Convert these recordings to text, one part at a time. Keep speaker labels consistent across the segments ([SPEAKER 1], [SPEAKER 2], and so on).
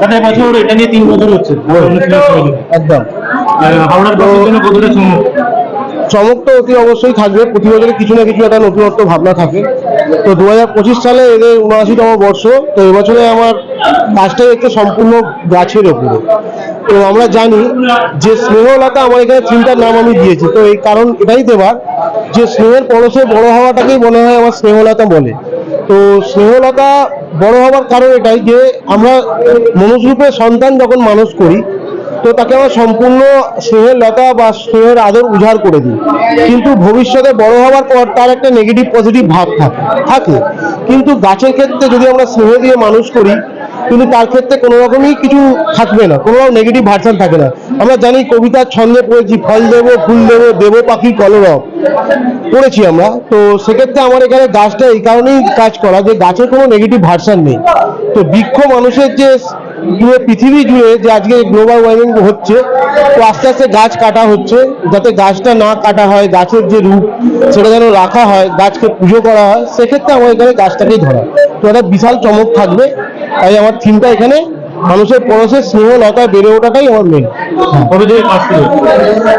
[SPEAKER 1] দাদা এবছর এটা নিয়ে তিন বছর হচ্ছে।
[SPEAKER 2] একদম।
[SPEAKER 1] হাওড়ার বাসীর জন্য কতটা চমক।
[SPEAKER 2] চমক তো অতি অবশ্যই থাকবে। প্রতি বছরে কিছু না কিছু একটা নতুনত্ব ভাবনা থাকে। তো দু হাজার পঁচিশ সালে এদের উনআশিতম বর্ষ। তো এবছরে আমার কাজটাই একটু সম্পূর্ণ গাছের ওপরে। তো আমরা জানি যে স্নেহলতা আমার এখানে তিনটার নাম আমি দিয়েছি। তো এই কারণ এটাই দেবার যে স্নেহের পরশে বড় হওয়াটাকেই মনে হয় আমার স্নেহলতা বলে। তো স্নেহলতা বড় হওয়ার কারণ এটাই যে আমরা মনুষ্যরূপে সন্তান যখন মানুষ করি, তো তাকে আমরা সম্পূর্ণ স্নেহের লতা বা স্নেহের আদর উজাড় করে দিই। কিন্তু ভবিষ্যতে বড় হওয়ার পর তার একটা নেগেটিভ পজিটিভ ভাব থাকে থাকে। কিন্তু গাছের ক্ষেত্রে যদি আমরা স্নেহ দিয়ে মানুষ করি, কিন্তু তার ক্ষেত্রে কোনো রকমই কিছু থাকবে না, কোনো নেগেটিভ ভার্সান থাকে না। আমরা জানি কবিতার ছন্দে পড়েছি, ফল দেবো, ফুল দেবো, দেব পাখি, কলরব। পড়েছি আমরা। তো সেক্ষেত্রে আমার এখানে গাছটা এই কারণেই কাজ করা যে গাছের কোনো নেগেটিভ ভার্সান নেই। তো বৃক্ষ মানুষের যে পুরো পৃথিবী জুড়ে যে আজকে গ্লোবাল ওয়ার্মিং হচ্ছে, তো আস্তে আস্তে গাছ কাটা হচ্ছে। যাতে গাছটা না কাটা হয়, গাছের যে রূপ, সেটা যেন রাখা হয়, গাছকে পুজো করা হয়, সেক্ষেত্রে আমার এখানে গাছটাকেই ধরা। তো একটা বিশাল চমক থাকবে। তাই আমার থিমটা এখানে মানুষের পরশে স্নেহ লতায় বেড়ে ওঠাটাই আমার মেন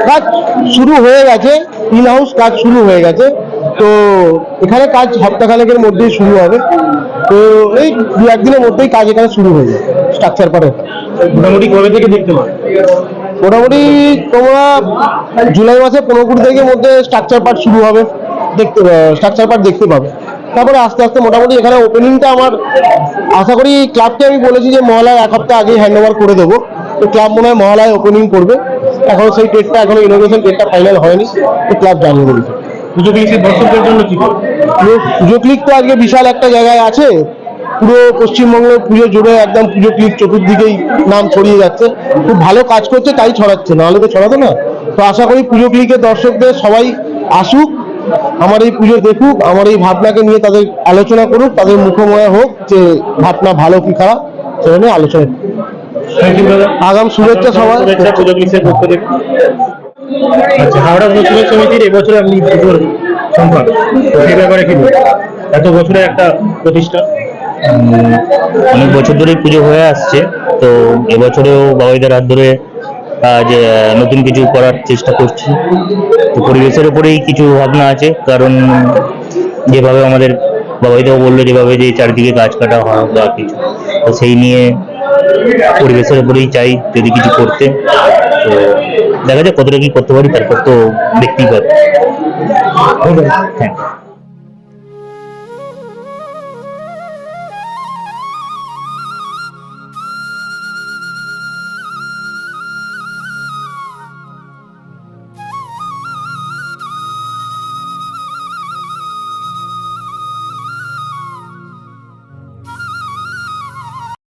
[SPEAKER 1] কাজ শুরু?
[SPEAKER 2] হয়ে গেছে ইন হাউস কাজ শুরু হয়ে গেছে। তো এখানে কাজ সপ্তাহখানেকের মধ্যেই শুরু হবে। তো এই দু একদিনের মধ্যেই কাজ এখানে শুরু হয়ে যায় স্ট্রাকচার পারে
[SPEAKER 1] মোটামুটি কবে থেকে দেখতে পাবে?
[SPEAKER 2] মোটামুটি তোমরা জুলাই মাসে পনেরো কুড়ি তারিখের মধ্যে স্ট্রাকচার পার্ট শুরু হবে দেখতে স্ট্রাকচার পার্ট দেখতে পাবে। তারপরে আস্তে আস্তে মোটামুটি এখানে ওপেনিংটা আমার আশা করি ক্লাবকে আমি বলেছি যে মহালয় এক সপ্তাহ আগেই হ্যান্ড ওভার করে দেবো। তো ক্লাব মনে হয় মহালয় ওপেনিং করবে। এখনও সেই ডেটটা এখনও ইনোভেশন ডেটটা ফাইনাল হয়নি। তো ক্লাব জানিয়ে দেবে।
[SPEAKER 1] পুজো দর্শকদের জন্য কি?
[SPEAKER 2] ক্লিক তো আজকে বিশাল একটা জায়গায় আছে। পুরো পশ্চিমবঙ্গ পুজো জুড়ে একদম পুজো ক্লিক চতুর্দিকেই নাম ছড়িয়ে যাচ্ছে। খুব ভালো কাজ করছে তাই ছড়াচ্ছে। নাহলে তো ছড়াতো না। তো আশা করি পুজো ক্লিকের দর্শকদের সবাই আসুক। আমার এই পুজো দেখুক আমার এই ভাবনাকে নিয়ে তাদের আলোচনা করুক তাদের মুখময় হোক যে ভাবনা ভালো কি খারাপ সেটা নিয়ে আলোচনা আগাম শুভেচ্ছা সবাই।
[SPEAKER 1] আচ্ছা হাওড়া অনুশীলন সমিতির এবছর আপনি পুজোর সেই ব্যাপারে কি এত বছরের একটা প্রতিষ্ঠান
[SPEAKER 3] উম, অনেক বছর ধরেই পুজো হয়ে আসছে তো এবছরেও বাবাইদার হাত ধরে আজ নতুন কিছু করার চেষ্টা করছি। তো পরিবেশের উপরেই কিছু ভাবনা আছে কারণ যেভাবে আমাদের বাবাইদাও বলল যেভাবে যে চারিদিকে গাছ কাটা হয় বা কিছু তো সেই নিয়ে পরিবেশের উপরেই চাই যদি কিছু করতে। তো দেখা যাক কতটা কি করতে পারি তারপর তো দেখতেই থ্যাংক